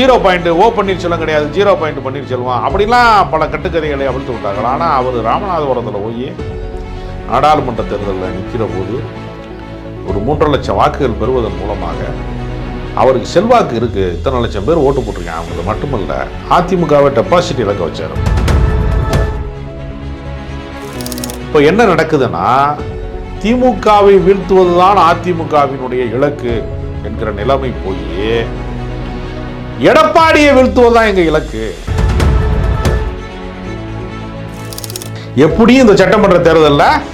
Zero point O Panneerselvam கிடையாது. Zero point Panneerselvam. அப்படிலாம் பல கட்டுக்கதைகளை அவிழ்த்து விட்டார்கள். ஆனால் அவர் ராமநாதபுரத்தில் போய் நாடாளுமன்ற தேர்தலில் நிற்கிற போது ஒரு மூன்றரை லட்சம் வாக்குகள் பெறுவதன் மூலமாக அவருக்கு செல்வாக்கு இருக்கு. இத்தனை லட்சம் பேர் ஓட்டு போட்டிருக்காங்க. அவங்களுக்கு மட்டுமல்ல அதிமுகவை டெபாசிட் இழக்க வச்சார். இப்போ என்ன நடக்குதுன்னா திமுகவை வீழ்த்துவதுதான் அதிமுகவினுடைய இலக்கு என்கிற நிலைமை போய் எடப்பாடியை வீழ்த்துவதுதான் எங்க இலக்கு. எப்படியும் இந்த சட்டமன்ற தேர்தலில்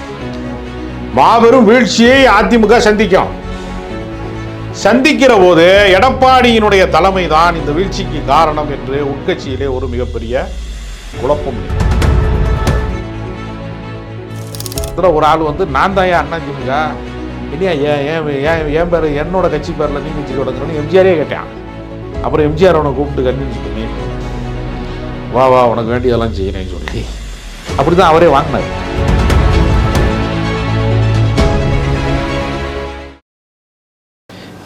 மாபெரும் வீழ்ச்சியை அதிமுக சந்திக்கும். சந்திக்கிற போது எடப்பாடியினுடைய தலைமை தான் இந்த வீழ்ச்சிக்கு காரணம் என்று உட்கட்சியிலே ஒரு மிகப்பெரிய குழப்பம் ஒரு ஆள் வந்து நான் தான் ஏன் அண்ணா திமுக? இனியா ஏன் ஏன் ஏன் பேர் என்னோட கட்சி பேரில் நீ கட்சி தொடங்குறேன்னு எம்ஜிஆரே கேட்டேன். அப்புறம் எம்ஜிஆர் அவனை கூப்பிட்டு கன்வின்ஸ் பண்ணி வா வா உனக்கு வேண்டியதெல்லாம் செய்யணும்னு சொல்லி. அப்படி தான் அவரே வாங்கினார்.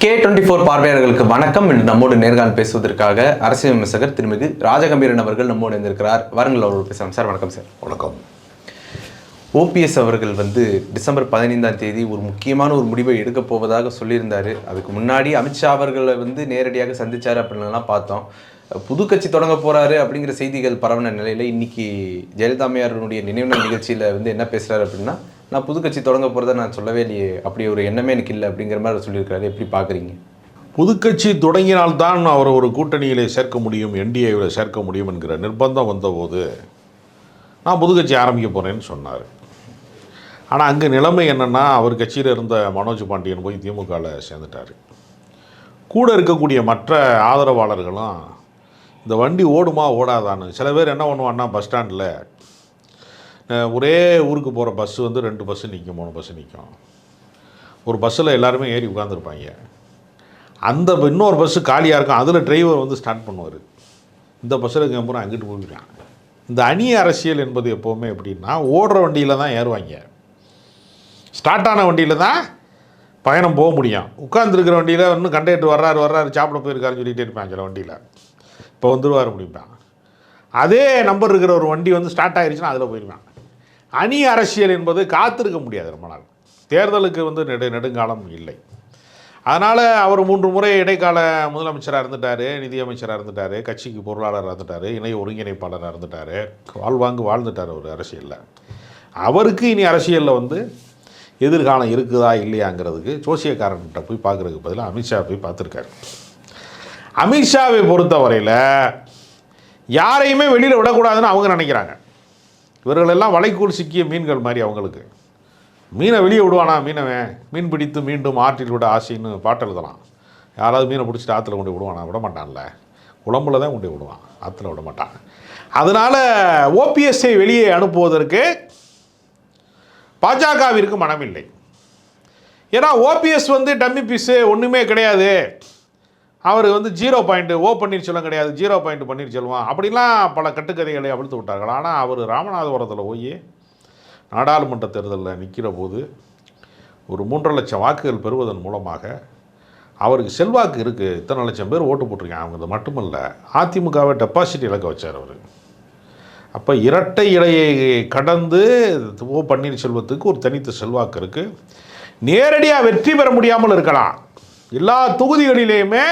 கே டுவெண்ட்டி ஃபோர் பார்வையாளர்களுக்கு வணக்கம். இன்று நம்மோடு நேர்காணல் பேசுவதற்காக அரசியல் விமர்சகர் திருமிகு ராஜகம்பீரன் அவர்கள் நம்மோடு இருந்திருக்கிறார் வாருங்கள் அவர்கள் பேசலாம். சார் வணக்கம் சார். வணக்கம். ஓபிஎஸ் அவர்கள் வந்து டிசம்பர் பதினைந்தாம் தேதி ஒரு முக்கியமான ஒரு முடிவை எடுக்க போவதாக சொல்லியிருந்தார். அதுக்கு முன்னாடி அமித்ஷா அவர்களை வந்து நேரடியாக சந்தித்தார் அப்படின்லாம் பார்த்தோம். புது கட்சி தொடங்க போகிறாரு அப்படிங்கிற செய்திகள் பரவன நிலையில் இன்றைக்கி ஜெயலலிதா அம்மையாருடைய நினைவு நாள் வந்து என்ன பேசுகிறாரு அப்படின்னா நான் புது கட்சி தொடங்க போகிறத நான் சொல்லவே இல்லையே அப்படி ஒரு எண்ணமே எனக்கு இல்லை அப்படிங்கிற மாதிரி சொல்லியிருக்காரு. எப்படி பார்க்குறீங்க புதுக்கட்சி தொடங்கினால்தான் அவர் ஒரு கூட்டணியிலே சேர்க்க முடியும் என்டிஏவில் சேர்க்க முடியும் என்கிற நிர்பந்தம் வந்தபோது நான் புதுக்கட்சி ஆரம்பிக்க போகிறேன்னு சொன்னார். ஆனால் அங்கே நிலைமை என்னென்னா அவர் கட்சியில் இருந்த மனோஜ் பாண்டியன் போய் திமுகவில் சேர்ந்துட்டார். கூட இருக்கக்கூடிய மற்ற ஆதரவாளர்களும் இந்த வண்டி ஓடுமா ஓடாதான்னு சில பேர் என்ன பண்ணுவான்னா பஸ் ஸ்டாண்டில் ஒரே ஊருக்கு போகிற பஸ்ஸு வந்து ரெண்டு பஸ்ஸு நிற்கும் மூணு பஸ்ஸு நிற்கும் ஒரு பஸ்ஸில் எல்லாருமே ஏறி உட்காந்துருப்பாங்க அந்த இன்னொரு பஸ்ஸு காலியாக இருக்கும் அதில் டிரைவர் வந்து ஸ்டார்ட் பண்ணுவார். இந்த பஸ்ஸில் கிளம்புறோம் அங்கிட்டு போயிடுறான். இந்த அணி அரசியல் என்பது எப்போவுமே எப்படின்னா ஓடுற வண்டியில் தான் ஏறுவாங்க. ஸ்டார்ட் ஆன வண்டியில் தான் பயணம் போக முடியும். உட்காந்துருக்கிற வண்டியில் இன்னும் கண்டக்டர் வர்றாரு வர்றாரு சாப்பிட போயிருக்காருன்னு சொல்லிகிட்டே இருப்பான் சில வண்டியில். இப்போ வந்துருவார் முடிப்பேன் அதே நம்பர் இருக்கிற ஒரு வண்டி வந்து ஸ்டார்ட் ஆகிருச்சுன்னா அதில் போயிடுவான் அணி அரசியல் என்பது காத்திருக்க முடியாது ரொம்ப நாள். தேர்தலுக்கு வந்து நெடு நெடுங்காலம் இல்லை. அதனால் அவர் மூன்று முறை இடைக்கால முதலமைச்சராக இருந்துட்டார் நிதியமைச்சராக இருந்துட்டார் கட்சிக்கு பொருளாளராக இருந்துட்டார் இணை ஒருங்கிணைப்பாளராக இருந்துட்டார். வாழ்வாங்கு வாழ்ந்துட்டார் அவர் அரசியலில். அவருக்கு இனி அரசியலில் வந்து எதிர்காலம் இருக்குதா இல்லையாங்கிறதுக்கு ஜோசியக்காரன்கிட்ட போய் பார்க்குறதுக்கு பதிலாக அமித்ஷா போய் பார்த்துருக்காரு. அமித்ஷாவை பொறுத்தவரையில் யாரையுமே வெளியில் விடக்கூடாதுன்னு அவங்க நினைக்கிறாங்க. இவர்களெல்லாம் வலைக்கூல் சிக்கிய மீன்கள் மாதிரி அவங்களுக்கு. மீனை வெளியே விடுவானா மீனவன்? மீன் பிடித்து மீண்டும் ஆற்றில் விட ஆசைன்னு பாட்டு எழுதலாம். யாராவது மீனை பிடிச்சிட்டு ஆற்றுல கொண்டு விடுவானா? விட மாட்டான்ல. குழம்புல தான் கொண்டு விடுவான். ஆற்றுல விட மாட்டான். அதனால் ஓபிஎஸ்ஐ வெளியே அனுப்புவதற்கு பாஜகவிற்கு மனமில்லை. ஏன்னா ஓபிஎஸ் வந்து டம்மி பீஸு ஒன்றுமே கிடையாது. அவர் வந்து ஜீரோ பாயிண்ட் ஓ பன்னீர்செல்வம் கிடையாது. ஜீரோ பாயிண்ட் பன்னீர்செல்வம் அப்படிலாம் பல கட்டுக்கதைகளை அவிழ்த்து விட்டார்கள். ஆனால் அவர் ராமநாதபுரத்தில் போய் நாடாளுமன்ற தேர்தலில் நிற்கிற போது ஒரு மூன்றரை லட்சம் வாக்குகள் பெறுவதன் மூலமாக அவருக்கு செல்வாக்கு இருக்குது இத்தனை லட்சம் பேர் ஓட்டு போட்டிருக்காங்க. அவங்க மட்டுமல்ல அதிமுகவை டெபாசிட் இழக்க வச்சார் அவர். அப்போ இரட்டை இலையை கடந்து ஓ பன்னீர்செல்வத்துக்கு ஒரு தனித்த செல்வாக்கு இருக்குது நேரடியாக வெற்றி பெற முடியாமல் இருக்கலாம். எல்லா தொகுதிகளிலேயுமே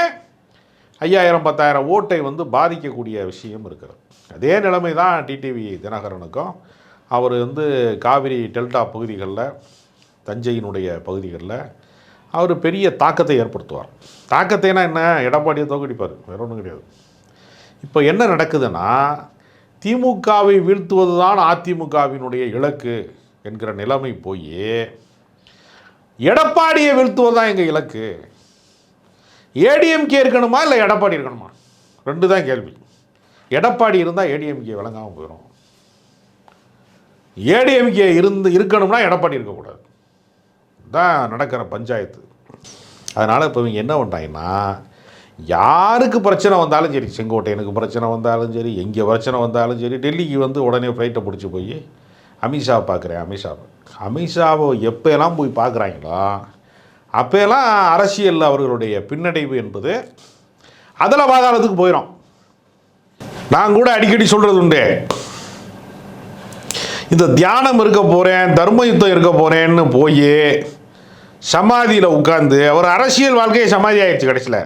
ஐயாயிரம் பத்தாயிரம் ஓட்டை வந்து பாதிக்கக்கூடிய விஷயம் இருக்கிறது. அதே நிலைமை தான் டிடிவி தினகரனுக்கும். அவர் வந்து காவிரி டெல்டா பகுதிகளில் தஞ்சையினுடைய பகுதிகளில் அவர் பெரிய தாக்கத்தை ஏற்படுத்துவார். தாக்கத்தைனா என்ன? எடப்பாடியை தோக்கடிப்பார். வேற ஒன்றும் கிடையாது. இப்போ என்ன நடக்குதுன்னா திமுகவை வீழ்த்துவது தான் அதிமுகவினுடைய இலக்கு என்கிற நிலைமை போய் எடப்பாடியை வீழ்த்துவது தான் எங்கள் இலக்கு? ஏடிஎம்கே இருக்கணுமா இல்லை எடப்பாடி இருக்கணுமா? ரெண்டு தான் கேள்வி. எடப்பாடி இருந்தால் ஏடிஎம்கே விளங்காமல் போயிடும் ஏடிஎம்கே இருந்து இருக்கணும்னா எடப்பாடி இருக்கக்கூடாது. தான் நடக்கிற பஞ்சாயத்து. அதனால் இப்போ இவங்க என்ன பண்ணிட்டாங்கன்னா யாருக்கு பிரச்சனை வந்தாலும் சரி செங்கோட்டையனுக்கு பிரச்சனை வந்தாலும் சரி எங்கே பிரச்சனை வந்தாலும் சரி டெல்லிக்கு வந்து உடனே ஃப்ளைட்டை பிடிச்சி போய் அமித்ஷா பார்க்குறேன் அமித்ஷாவை அமித்ஷாவை எப்போலாம் போய் பார்க்குறாங்களோ அப்போலாம் அரசியலில் அவர்களுடைய பின்னடைவு என்பது அதில் பாதாளத்துக்கு போயிடும். நான் கூட அடிக்கடி சொல்கிறது உண்டு. இந்த தியானம் இருக்க போகிறேன் தர்ம யுத்தம் இருக்க போகிறேன்னு போய் சமாதியில் உட்காந்து அவர் அரசியல் வாழ்க்கையை சமாதி ஆயிடுச்சு கடைசியில்.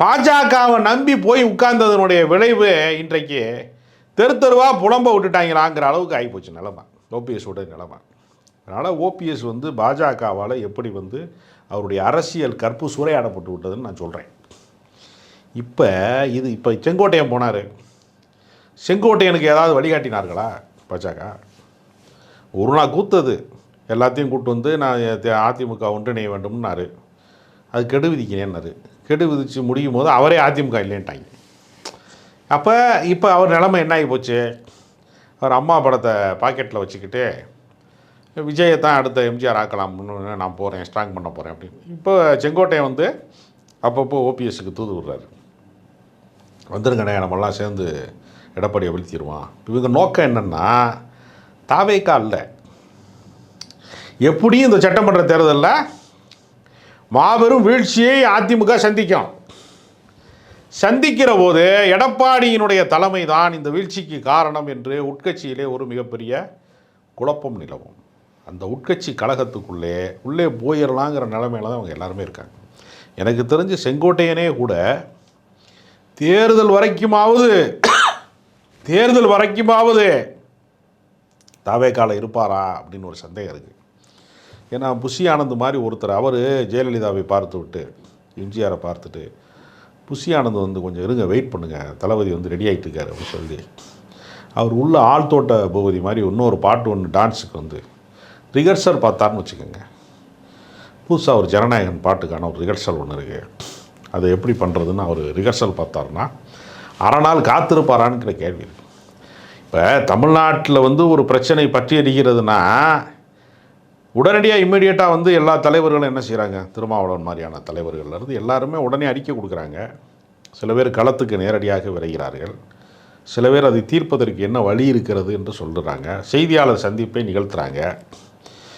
பாஜகவை நம்பி போய் உட்கார்ந்ததனுடைய விளைவு இன்றைக்கு தெரு தெருவாக புலம்ப விட்டுட்டாங்களாங்கிற அளவுக்கு ஆகிப்போச்சு நிலமை. ஓபிஎஸோட நிலமை. அதனால் ஓபிஎஸ் வந்து பாஜகவால் எப்படி வந்து அவருடைய அரசியல் கற்பு சூறையாடப்பட்டு விட்டதுன்னு நான் சொல்கிறேன் இப்போ இது இப்போ செங்கோட்டையன் போனார். செங்கோட்டையனுக்கு ஏதாவது வழிகாட்டினார்களா பாஜக? ஒரு நாள் கூத்தது எல்லாத்தையும் கூப்பிட்டு வந்து நான் அதிமுக ஒன்றிணைய வேண்டும்னாரு. அது கெடு விதிக்கிறேன்னாரு கெடு விதித்து முடியும் போது அவரே அதிமுக இல்லைன்ட்டாங்க. அப்போ இப்போ அவர் நிலமை என்ன ஆகி போச்சு? அவர் அம்மா படத்தை பாக்கெட்டில் வச்சுக்கிட்டு விஜயை தான் அடுத்த எம்ஜிஆர் ஆக்கலாம்னு நான் போகிறேன் ஸ்ட்ராங் பண்ண போகிறேன் அப்படின்னு. இப்போ செங்கோட்டையன் வந்து அப்பப்போ ஓபிஎஸ்க்கு தூது விடுறாரு. வந்துருங்கண்ணே நம்மெல்லாம் சேர்ந்து எடப்பாடியை வீழ்த்திடுவான் இவங்க நோக்கம் என்னென்னா தாவேக்கா இல்லை. எப்படியும் இந்த சட்டமன்ற தேர்தலில் மாபெரும் வீழ்ச்சியை அதிமுக சந்திக்கும். சந்திக்கிற போது எடப்பாடியினுடைய தலைமை தான் இந்த வீழ்ச்சிக்கு காரணம் என்று உட்கட்சியிலே ஒரு மிகப்பெரிய குழப்பம் நிலவும். அந்த உட்கட்சி கழகத்துக்குள்ளே உள்ளே போயிடலாங்கிற நிலைமையில தான் அவங்க எல்லாருமே இருக்காங்க. எனக்கு தெரிஞ்சு செங்கோட்டையனே கூட தேர்தல் வரைக்குமாவது தேர்தல் வரைக்குமாவது தாவேக்கால இருப்பாரா அப்படின்னு ஒரு சந்தேகம் இருக்குது ஏன்னா புஷி ஆனந்த் மாதிரி ஒருத்தர் அவர் ஜெயலலிதாவை பார்த்து விட்டு எம்ஜிஆரை பார்த்துட்டு புஷி ஆனந்த் வந்து கொஞ்சம் இருங்க வெயிட் பண்ணுங்கள் தளபதி வந்து ரெடி ஆகிட்டு இருக்காரு அப்படின்னு சொல்லி. அவர் உள்ள ஆழ்தோட்ட பகுதி மாதிரி இன்னொரு பாட்டு ஒன்று டான்ஸுக்கு வந்து ரிகர்சல் பார்த்தாருன்னு வச்சுக்கோங்க. புதுசாக ஒரு ஜனநாயகன் பாட்டுக்கான ஒரு ரிகர்சல் ஒன்று இருக்குது அதை எப்படி பண்ணுறதுன்னு அவர் ரிகர்சல் பார்த்தாருன்னா அரை நாள் காத்திருப்பாரான்ங்கிற கேள்வி இருக்குது இப்போ தமிழ்நாட்டில் வந்து ஒரு பிரச்சனை பற்றி அடிக்கிறதுனா உடனடியாக இம்மிடியேட்டாக வந்து எல்லா தலைவர்களும் என்ன செய்கிறாங்க திருமாவளவன் மாதிரியான தலைவர்கள்லேருந்து எல்லாருமே உடனே அறிக்கை கொடுக்குறாங்க. சில பேர் களத்துக்கு நேரடியாக விரைகிறார்கள். சில பேர் அதை தீர்ப்பதற்கு என்ன வழி இருக்கிறது என்று சொல்லுறாங்க செய்தியாளர் சந்திப்பை நிகழ்த்துறாங்க.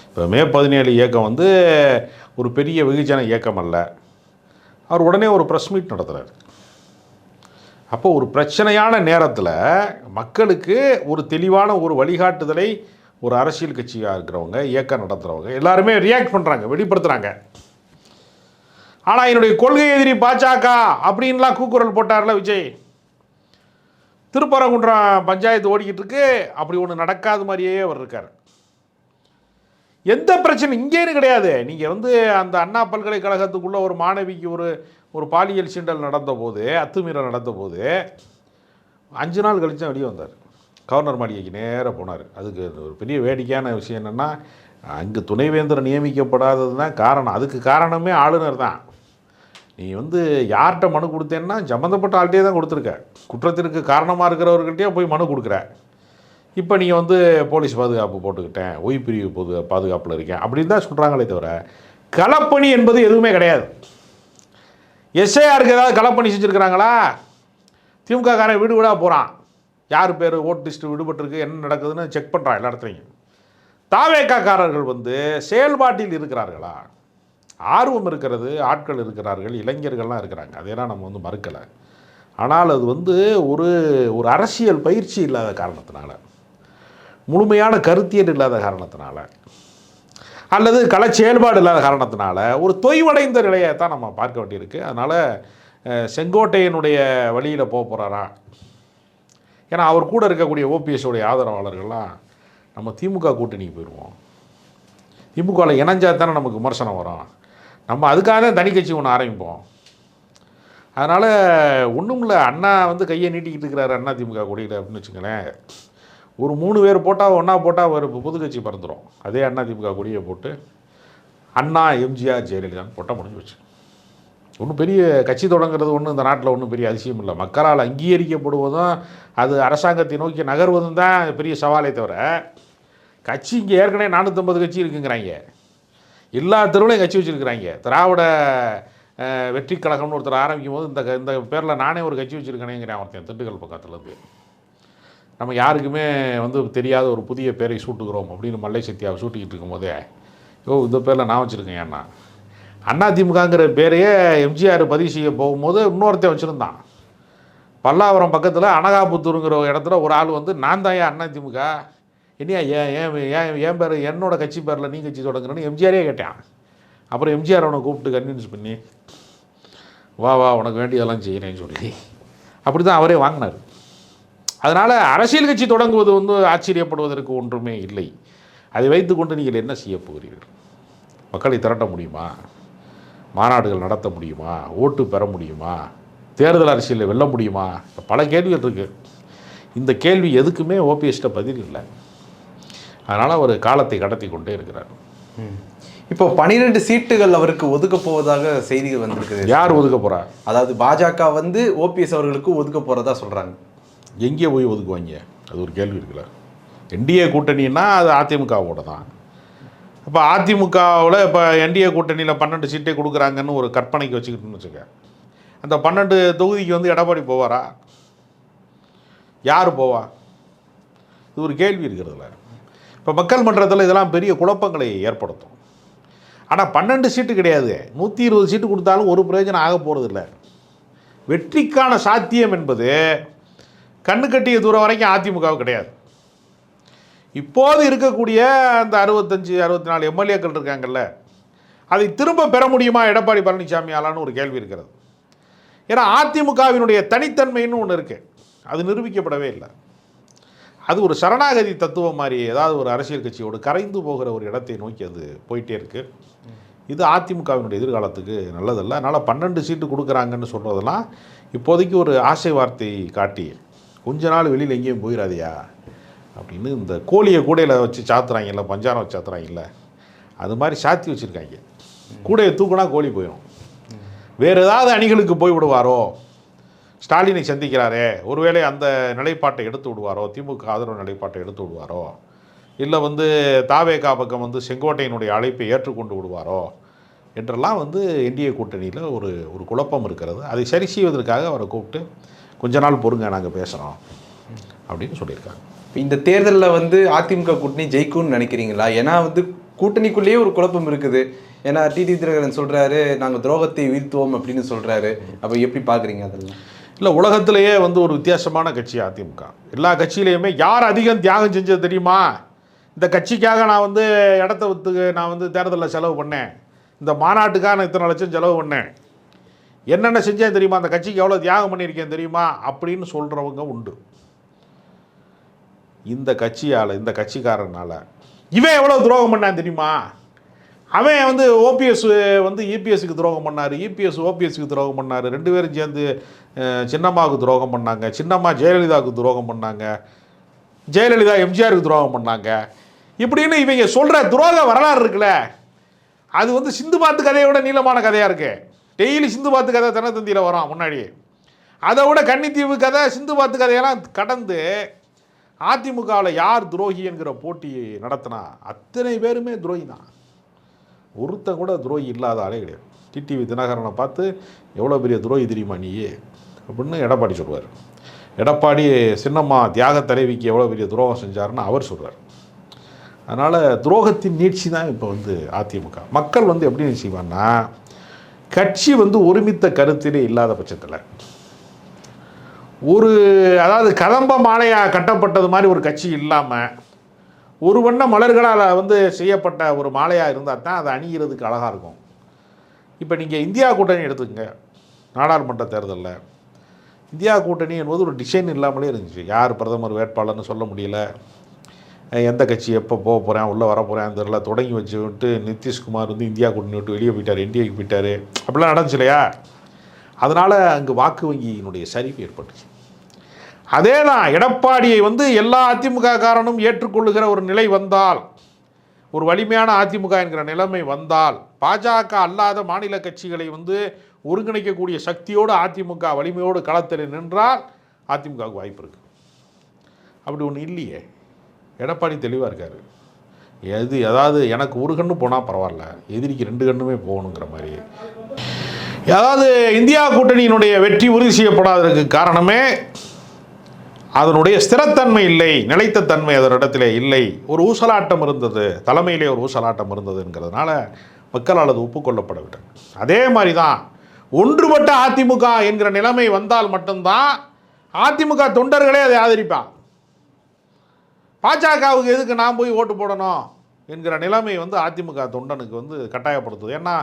இப்போ மே பதினேழு இயக்கம் வந்து ஒரு பெரிய வெகுஜன இயக்கம் அல்ல. அவர் உடனே ஒரு ப்ரெஸ் மீட் நடத்துகிறார் அப்போ ஒரு பிரச்சனையான நேரத்தில் மக்களுக்கு ஒரு தெளிவான ஒரு வழிகாட்டுதலை ஒரு அரசியல் கட்சியாக இருக்கிறவங்க இயக்கம் நடத்துகிறவங்க எல்லாருமே ரியாக்ட் பண்ணுறாங்க வெளிப்படுத்துகிறாங்க ஆனால் என்னுடைய கொள்கை எதிரி பாஜக அப்படின்லாம் கூக்குரல் போட்டார்ல விஜய். திருப்பரங்குன்றம் பஞ்சாயத்து ஓடிக்கிட்டு இருக்கு. அப்படி ஒன்று நடக்காத மாதிரியே அவர் இருக்கார். எந்த பிரச்சனை இங்கேன்னு கிடையாது. நீங்கள் வந்து அந்த அண்ணா பல்கலைக்கழகத்துக்குள்ள ஒரு மாணவிக்கு ஒரு ஒரு பாலியல் சீண்டல் நடந்த போது அத்துமீறல் நடந்த போது அஞ்சு நாள் கழிச்சு வெளியே வந்தார். கவர்னர் மாளிகைக்கு நேராக போனார். அதுக்கு ஒரு பெரிய வேடிக்கையான விஷயம் என்னென்னா அங்கே துணைவேந்தர் நியமிக்கப்படாதது தான் காரணம். அதுக்கு காரணமே ஆளுநர் தான். நீ வந்து யார்கிட்ட மனு கொடுத்தேன்னா சம்மந்தப்பட்ட ஆள்கிட்டே தான் கொடுத்துருக்க. குற்றத்திற்கு காரணமாக இருக்கிறவர்கிட்டயே போய் மனு கொடுக்குற. இப்போ நீங்கள் வந்து போலீஸ் பாதுகாப்பு போட்டுக்கிட்டேன் ஒய்பிரிவு பொது பாதுகாப்பில் இருக்கேன் அப்படின்னு தான் சொல்கிறாங்களே தவிர களப்பணி என்பது எதுவுமே கிடையாது. எஸ்ஐஆருக்கு ஏதாவது களப்பணி செஞ்சுருக்கிறாங்களா? திமுக காரன் வீடு வீடாக போகிறான் யார் பேர் ஓட் லிஸ்ட்டு விடுபட்டிருக்கு என்ன நடக்குதுன்னு செக் பண்ணுறான் எல்லா இடத்துலையும் தாவேக்காக்காரர்கள் வந்து செயல்பாட்டில் இருக்கிறார்களா? ஆர்வம் இருக்கிறது ஆட்கள் இருக்கிறார்கள் இளைஞர்கள்லாம் இருக்கிறாங்க. அதையெல்லாம் நம்ம வந்து மறுக்கலை. ஆனால் அது வந்து ஒரு ஒரு அரசியல் பயிற்சி இல்லாத காரணத்தினால முழுமையான கருத்தியல் இல்லாத காரணத்தினால அல்லது கள செயல்பாடு இல்லாத காரணத்தினால ஒரு தொய்வடைந்த நிலையை தான் நம்ம பார்க்க வேண்டியிருக்கு. அதனால் செங்கோட்டையனுடைய வழியில் போக போகிறாரா ஏன்னா அவர் கூட இருக்கக்கூடிய ஓபிஎஸோடைய ஆதரவாளர்கள்லாம் நம்ம திமுக கூட்டணிக்கு போயிடுவோம். திமுகவில் இணைஞ்சா தானே நமக்கு விமர்சனம் வரும். நம்ம அதுக்காக தான் தனி கட்சி ஒன்று ஆரம்பிப்போம். அதனால் ஒன்றும் இல்லை அண்ணா வந்து கையை நீட்டிக்கிட்டு இருக்கிறாரு அண்ணா திமுக கொடியில் அப்படின்னு வச்சுங்களேன் ஒரு மூணு பேர் போட்டால் ஒன்றா போட்டால் ஒரு புது கட்சி பறந்துடும் அதே அண்ணா திமுக கொடியை போட்டு அண்ணா எம்ஜிஆர் ஜெயலலிதான்னு போட்டால் முடிஞ்சு வச்சு ஒன்றும் பெரிய கட்சி தொடங்குறது ஒன்றும் இந்த நாட்டில் ஒன்றும் பெரிய அதிசயம் இல்லை. மக்களால் அங்கீகரிக்கப்படுவதும் அது அரசாங்கத்தை நோக்கி நகர்வதும் தான் பெரிய சவாலே தவிர கட்சி இங்கே ஏற்கனவே நானூற்றம்பது கட்சி இருக்குங்கிறாங்க. எல்லா தெருவிலையும் கட்சி வச்சுருக்கிறாங்க. திராவிட வெற்றி கழகம்னு ஒருத்தர் ஆரம்பிக்கும் போது இந்த இந்த பேரில் நானே ஒரு கட்சி வச்சுருக்கேனேங்கிறேன் ஒருத்தன் திண்டுக்கல் பக்கத்துலேருந்து நம்ம யாருக்குமே வந்து தெரியாத ஒரு புதிய பேரை சூட்டுக்கிறோம் அப்படின்னு மல்லை சத்யாவை சூட்டிக்கிட்டு இருக்கும்போதே ஓ இந்த பேரில் நான் வச்சுருக்கேன் ஏன்னா. அதிமுகங்கிற பேரையே எம்ஜிஆர் பதிவு செய்ய போகும்போது இன்னொருத்தன் வச்சுருந்தான். பல்லாவரம் பக்கத்தில் அனகாபுத்தூருங்கிற இடத்துல ஒரு ஆள் வந்து நான் தான் ஏன் அதிமுக என்னையா ஏன் ஏன் ஏன் ஏன் பேர் என்னோட கட்சி பேரில் நீ கட்சி தொடங்குறேன்னு எம்ஜிஆரே கேட்டான். அப்புறம் எம்ஜிஆர் அவனை கூப்பிட்டு கன்வின்ஸ் பண்ணி வா வா உனக்கு வேண்டியதெல்லாம் செய்கிறேன்னு சொல்லி. அப்படி தான் அவரே வாங்கினார். அதனால் அரசியல் கட்சி தொடங்குவது வந்து ஆச்சரியப்படுவதற்கு ஒன்றுமே இல்லை. அதை வைத்துக்கொண்டு நீங்கள் என்ன செய்ய போகிறீர்கள்? மக்களை திரட்ட முடியுமா? மாநாடுகள் நடத்த முடியுமா? ஓட்டு பெற முடியுமா? தேர்தல் அரசியலில் வெல்ல முடியுமா? பல கேள்விகள் இருக்குது இந்த கேள்வி எதுக்குமே ஓபிஎஸ்ட்ட பதில் இல்லை. அதனால் அவர் காலத்தை கடத்தி கொண்டே இருக்கிறார். இப்போ பனிரெண்டு சீட்டுகள் அவருக்கு ஒதுக்க போவதாக செய்திகள் வந்திருக்குது. யார் ஒதுக்க போகிறா அதாவது பாஜக வந்து ஓபிஎஸ் அவர்களுக்கு ஒதுக்க போறதா சொல்றாங்க. எங்கே போய் ஒதுக்குவாங்க? அது ஒரு கேள்வி இருக்குல்ல. என்டிஏ கூட்டணின்னா அது அதிமுகவோட தான் இப்போ அதிமுகவில் இப்போ என்டிஏ கூட்டணியில் பன்னெண்டு சீட்டே கொடுக்குறாங்கன்னு ஒரு கற்பனைக்கு வச்சுக்கிட்டுன்னு வச்சுக்க அந்த பன்னெண்டு தொகுதிக்கு வந்து எடப்பாடி போவாரா? யார் போவா? இது ஒரு கேள்வி இருக்கிறதுல. இப்போ மக்கள் மன்றத்தில் இதெல்லாம் பெரிய குழப்பங்களை ஏற்படுத்தும். ஆனால் பன்னெண்டு சீட்டு கிடையாது. நூற்றி இருபது சீட்டு கொடுத்தாலும் ஒரு பிரயோஜனம் ஆக போகிறதில்ல வெற்றிக்கான சாத்தியம் என்பது கண்ணு கட்டிய தூரம் வரைக்கும் அதிமுக கிடையாது. இப்போது இருக்கக்கூடிய அந்த அறுபத்தஞ்சு அறுபத்தி நாலு எம்எல்ஏக்கள் இருக்காங்கல்ல அதை திரும்ப பெற முடியுமா? எடப்பாடி பழனிசாமியாலான்னு ஒரு கேள்வி இருக்கிறது. ஏன்னா அதிமுகவினுடைய தனித்தன்மைன்னு ஒன்று இருக்குது அது நிரூபிக்கப்படவே இல்லை. அது ஒரு சரணாகதி தத்துவம் மாதிரி ஏதாவது ஒரு அரசியல் கட்சியோடு கரைந்து போகிற ஒரு இடத்தை நோக்கி அது போயிட்டே இருக்கு. இது அதிமுகவினுடைய எதிர்காலத்துக்கு நல்லதல்ல. அதனால் பன்னெண்டு சீட்டு கொடுக்குறாங்கன்னு சொல்கிறதெல்லாம் இப்போதைக்கு ஒரு ஆசை வார்த்தை காட்டி கொஞ்ச நாள் வெளியில் எங்கேயும் போயிடாதியா? அப்படின்னு இந்த கோழியை கூடையில் வச்சு சாத்துறாங்கல்ல பஞ்சாரம் வச்சு சாத்துறாங்கல்ல அது மாதிரி சாத்தி வச்சுருக்காங்க. கூடையை தூக்குனா கோழி போயிடும் வேறு ஏதாவது அணிகளுக்கு போய் விடுவாரோ? ஸ்டாலினை சந்திக்கிறாரே. ஒருவேளை அந்த நிலைப்பாட்டை எடுத்து விடுவாரோ? திமுக ஆதரவு நிலைப்பாட்டை எடுத்து விடுவாரோ? இல்லை வந்து தாவேகா பக்கம் வந்து செங்கோட்டையினுடைய அழைப்பை ஏற்றுக்கொண்டு விடுவாரோ? என்றெல்லாம் வந்து என்டிஏ கூட்டணியில் ஒரு ஒரு குழப்பம் இருக்கிறது. அதை சரி செய்வதற்காக அவரை கூப்பிட்டு கொஞ்ச நாள் பொறுங்க நாங்கள் பேசுகிறோம் அப்படின்னு சொல்லியிருக்காங்க. இந்த தேர்தலில் வந்து அதிமுக கூட்டணி ஜெயிக்கும்னு நினைக்கிறீங்களா? ஏன்னா வந்து கூட்டணிக்குள்ளேயே ஒரு குழப்பம் இருக்குது. ஏன்னா டிடி தினகரன் சொல்கிறாரு நாங்கள் துரோகத்தை வீழ்த்துவோம் அப்படின்னு சொல்கிறாரு அப்போ எப்படி பார்க்குறீங்க அதெல்லாம்? இல்லை உலகத்திலேயே வந்து ஒரு வித்தியாசமான கட்சி அதிமுக. எல்லா கட்சியிலையுமே யார் அதிகம் தியாகம் செஞ்சது தெரியுமா? இந்த கட்சிக்காக நான் வந்து இடத்த வித்துக்கு நான் வந்து தேர்தலில் செலவு பண்ணேன். இந்த மாநாட்டுக்காக நான் இத்தனை லட்சம் செலவு பண்ணேன். என்னென்ன செஞ்சேன் தெரியுமா? அந்த கட்சிக்கு எவ்வளோ தியாகம் பண்ணியிருக்கேன் தெரியுமா? அப்படின்னு சொல்கிறவங்க உண்டு. இந்த கட்சியால் இந்த கட்சிக்காரனால். இவன் எவ்வளோ துரோகம் பண்ணான் தெரியுமா? அவன் வந்து ஓபிஎஸ் வந்து இபிஎஸ்க்கு துரோகம் பண்ணார் இபிஎஸ் ஓபிஎஸ்க்கு துரோகம் பண்ணார். ரெண்டு பேரும் சேர்ந்து சின்னம்மாவுக்கு துரோகம் பண்ணாங்க சின்னம்மா ஜெயலலிதாவுக்கு துரோகம் பண்ணாங்க ஜெயலலிதா எம்ஜிஆருக்கு துரோகம் பண்ணாங்க. இப்படின்னு இவங்க சொல்கிற துரோக வரலாறு இருக்குல்ல அது வந்து சிந்து பாத்து கதையை விட நீளமான கதையாக இருக்குது டெய்லி சிந்து பாத்து கதை தினத்தந்தியில் வரும் முன்னாடி. அதை விட கன்னித்தீவு கதை சிந்து பாத்து கதையெல்லாம் கடந்து அதிமுகவில் யார் துரோகி என்கிற போட்டி நடத்தினா அத்தனை பேருமே துரோகி தான். ஒருத்தன் கூட துரோகி இல்லாத ஆளே கிடையாது. டிடிவி தினகரனை பார்த்து எவ்வளோ பெரிய துரோகி தெரியுமா நீயே? அப்படின்னு எடப்பாடி சொல்லுவார். எடப்பாடி சின்னம்மா தியாக தலைவிக்கு எவ்வளோ பெரிய துரோகம் செஞ்சாருன்னு அவர் சொல்கிறார் அதனால் துரோகத்தின் நீட்சி தான் இப்போ வந்து அதிமுக. மக்கள் வந்து எப்படி செய்வான்னா கட்சி வந்து ஒருமித்த கருத்திலே இல்லாத பட்சத்தில் ஒரு அதாவது கதம்ப மாலையாக கட்டப்பட்டது மாதிரி ஒரு கட்சி இல்லாமல் ஒரு வண்ண மலர்களால் வந்து செய்யப்பட்ட ஒரு மாலையாக இருந்தால் தான் அதை அணிகிறதுக்கு அழகாக இருக்கும். இப்போ நீங்கள் இந்தியா கூட்டணி எடுத்துக்கங்க. நாடாளுமன்ற தேர்தலில். இந்தியா கூட்டணி என்பது ஒரு டிசைன் இல்லாமலே இருந்துச்சு. யார் பிரதமர் வேட்பாளர்னு சொல்ல முடியல. எந்த கட்சி எப்போ போக போகிறேன் உள்ளே வர போகிறேன் தெரியல. தொடங்கி வச்சு விட்டு நிதிஷ்குமார் வந்து இந்தியா கூட்டணி விட்டு வெளியே போயிட்டார் என்டிஏக்கு போயிட்டார். அப்படிலாம் நடந்துச்சு இல்லையா? அதனால் அங்கே வாக்கு வங்கியினுடைய சரிவு ஏற்பட்டுச்சு. அதே தான் எடப்பாடியை வந்து எல்லா அதிமுக காரனும் ஏற்றுக்கொள்ளுகிற ஒரு நிலை வந்தால் ஒரு வலிமையான அதிமுக என்கிற நிலைமை வந்தால் பாஜக அல்லாத மாநில கட்சிகளை வந்து ஒருங்கிணைக்கக்கூடிய சக்தியோடு அதிமுக வலிமையோடு களத்தில் நின்றால் அதிமுகவுக்கு வாய்ப்பு இருக்குது அப்படி ஒன்று இல்லையே. எடப்பாடி தெளிவாக இருக்கார். எது அதாவது எனக்கு ஒரு கண்ணு போனால் பரவாயில்ல. எதிரிக்கு ரெண்டு கண்ணுமே போகணுங்கிற மாதிரி. அதாவது இந்தியா கூட்டணியினுடைய வெற்றி உறுதி செய்யப்படாததற்கு காரணமே அதனுடைய ஸ்திரத்தன்மை இல்லை நிலைத்த தன்மை அதனிடத்திலே இல்லை. ஒரு ஊசலாட்டம் இருந்தது தலைமையிலே ஒரு ஊசலாட்டம் இருந்ததுங்கிறதுனால மக்களால் அது ஒப்புக்கொள்ளப்படவில்லை. அதே மாதிரி தான் ஒன்றுபட்ட அதிமுக என்கிற நிலைமை வந்தால் மட்டும்தான் அதிமுக தொண்டர்களே அதை ஆதரிப்பான் பாஜகவுக்கு எதுக்கு நான் போய் ஓட்டு போடணும் என்கிற நிலைமை வந்து அதிமுக தொண்டனுக்கு வந்து கட்டாயப்படுத்துது. ஏன்னா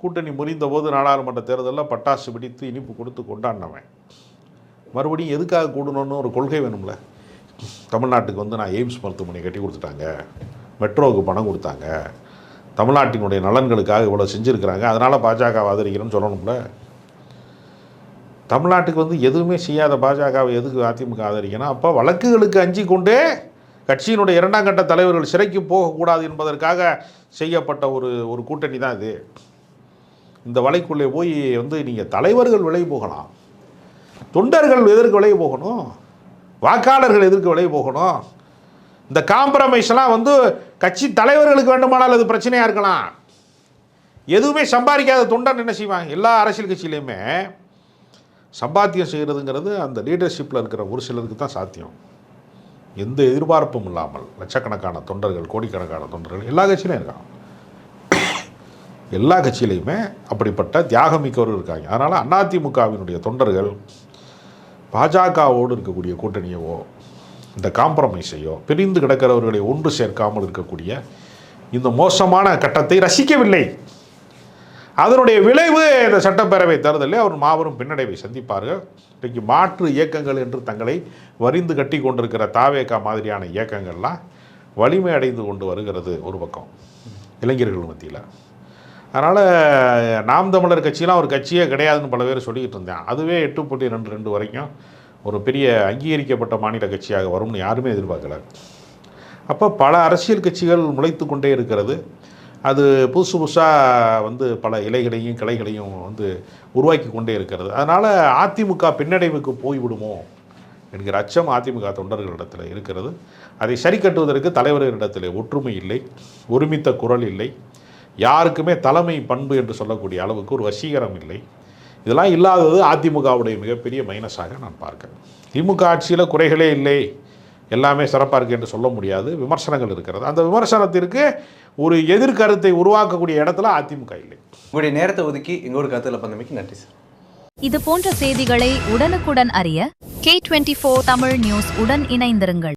கூட்டணி முறிந்தபோது நாடாளுமன்ற தேர்தலில் பட்டாசு பிடித்து இனிப்பு கொடுத்து கொண்டாடினவன். மறுபடியும் எதுக்காக கூடணும்னு ஒரு கொள்கை வேணும்ல? தமிழ்நாட்டுக்கு வந்து நான் எய்ம்ஸ் மருத்துவமனை கட்டி கொடுத்துட்டாங்க. மெட்ரோவுக்கு பணம் கொடுத்தாங்க. தமிழ்நாட்டினுடைய நலன்களுக்காக இவ்வளோ செஞ்சுருக்கிறாங்க. அதனால் பாஜக ஆதரிக்கிறேன்னு சொல்லணும்ல? தமிழ்நாட்டுக்கு வந்து எதுவுமே செய்யாத பாஜகவை எதுக்கு அதிமுக ஆதரிக்கணும்? அப்போ வழக்குகளுக்கு அஞ்சி கொண்டே கட்சியினுடைய இரண்டாம் கட்ட தலைவர்கள் சிறைக்கு போகக்கூடாது என்பதற்காக செய்யப்பட்ட ஒரு ஒரு கூட்டணி தான் இது. இந்த வலைக்குள்ளே போய் வந்து நீங்கள் தலைவர்கள் விலை போகலாம். தொண்டர்கள் எதற்கு விலை போகணும்? வாக்காளர்கள் எதற்கு விலை போகணும்? இந்த காம்ப்ரமைஸ்லாம் வந்து கட்சி தலைவர்களுக்கு வேண்டுமானால் அது பிரச்சனையாக இருக்கலாம். எதுவுமே சம்பாதிக்காத தொண்டன் என்ன செய்வாங்க? எல்லா அரசியல் கட்சியிலையுமே சம்பாத்தியம் செய்கிறதுங்கிறது அந்த லீடர்ஷிப்பில் இருக்கிற ஒரு சிலருக்கு தான் சாத்தியம். எந்த எதிர்பார்ப்பும் இல்லாமல் லட்சக்கணக்கான தொண்டர்கள் கோடிக்கணக்கான தொண்டர்கள் எல்லா கட்சியிலையும் இருக்காங்க. எல்லா கட்சியிலையுமே அப்படிப்பட்ட தியாகமிக்கவர்கள் இருக்காங்க. அதனால் அதிமுகவினுடைய தொண்டர்கள் பாஜகவோடு இருக்கக்கூடிய கூட்டணியவோ இந்த காம்ப்ரமைஸையோ பிரிந்து கிடக்கிறவர்களை ஒன்று சேர்க்காமல் இருக்கக்கூடிய இந்த மோசமான கட்டத்தை ரசிக்கவில்லை. அதனுடைய விளைவு இந்த சட்டப்பேரவை தேர்தலில் அவர் மாபெரும் பின்னடைவை சந்திப்பார்கள். இன்றைக்கு மாற்று இயக்கங்கள் என்று தங்களை வரிந்து கட்டி கொண்டிருக்கிற தாவேகா மாதிரியான இயக்கங்கள்லாம் வலிமை அடைந்து கொண்டு வருகிறது ஒரு பக்கம். இளைஞர்கள் மத்தியில். அதனால் நாம் தமிழர் கட்சியெலாம் ஒரு கட்சியே கிடையாதுன்னு பல பேர் சொல்லிக்கிட்டு இருந்தேன் அதுவே எட்டு புள்ளி ரெண்டு ரெண்டு வரைக்கும் ஒரு பெரிய அங்கீகரிக்கப்பட்ட மாநில கட்சியாக வரும்னு யாருமே எதிர்பார்க்கல. அப்போ பல அரசியல் கட்சிகள் முளைத்து கொண்டே இருக்கிறது. அது புதுசு புதுசாக வந்து பல இலைகளையும் கிளைகளையும் வந்து உருவாக்கி கொண்டே இருக்கிறது. அதனால் அதிமுக பின்னடைவுக்கு போய்விடுமோ என்கிற அச்சம் அதிமுக தொண்டர்களிடத்தில் இருக்கிறது. அதை சரி கட்டுவதற்கு தலைவர்களிடத்தில் ஒற்றுமை இல்லை ஒருமித்த குரல் இல்லை. யாருக்குமே தலைமை பண்பு என்று சொல்லக்கூடிய அளவுக்கு ஒரு வசீகரம் இல்லை. இதெல்லாம் இல்லாதது அதிமுகவுடைய மிகப்பெரிய மைனஸாக நான் பார்க்கிறேன். திமுக ஆட்சியில் குறைகளே இல்லை. எல்லாமே சிறப்பாக இருக்கு என்று சொல்ல முடியாது. விமர்சனங்கள் இருக்கிறது. அந்த விமர்சனத்திற்கு ஒரு எதிர்கருத்தை உருவாக்கக்கூடிய இடத்துல அதிமுக இல்லை. உங்களுடைய நேரத்தை ஒதுக்கி எங்களோட கருத்தில் பந்தமைக்கு நன்றி சார் இது போன்ற செய்திகளை உடனுக்குடன் அறிய K24 தமிழ் நியூஸ் உடன் இணைந்திருங்கள்.